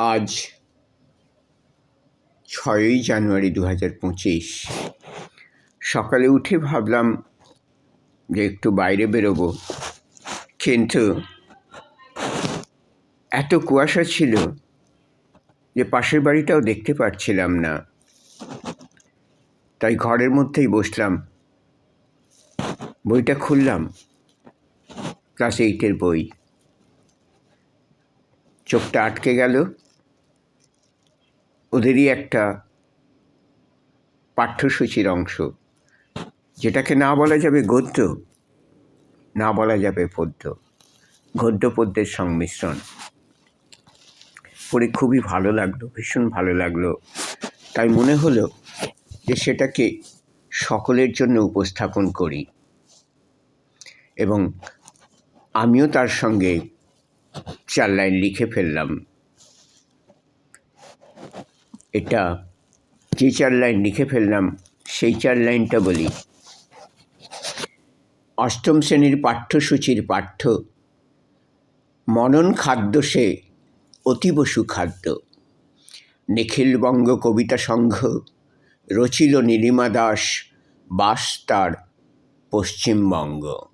আজ ছয়ই জানুয়ারি দু হাজার পঁচিশ। সকালে উঠে ভাবলাম যে একটু বাইরে বেরোবো। কিন্তু এত কুয়াশা ছিল যে পাশের বাড়িটাও দেখতে পাচ্ছিলাম না। তাই ঘরের মধ্যেই বসলাম। বইটা খুললাম। ক্লাস এইটের বই। চোখটা আটকে গেল। ওদেরই একটা পাঠ্যসূচির অংশ। যেটাকে না বলা যাবে গদ্য, না বলা যাবে পদ্য। গদ্য পদ্যের সংমিশ্রণ। পড়ে খুবই ভালো লাগল, ভীষণ ভালো লাগল। তাই মনে হলো যে সেটাকে সকলের জন্য উপস্থাপন করি। এবং আমিও তার সঙ্গে চার লাইন লিখে ফেললাম। এটা যে চার লাইন লিখে ফেললাম, সেই চার লাইনটা বলি। অষ্টম শ্রেণির পাঠ্যসূচির পাঠ্য, মনন খাদ্য সে অতীব সুখাদ্য। নিখিলবঙ্গ কবিতা সংঘ, রচিল নীলিমা দাস বাস তার পশ্চিমবঙ্গ।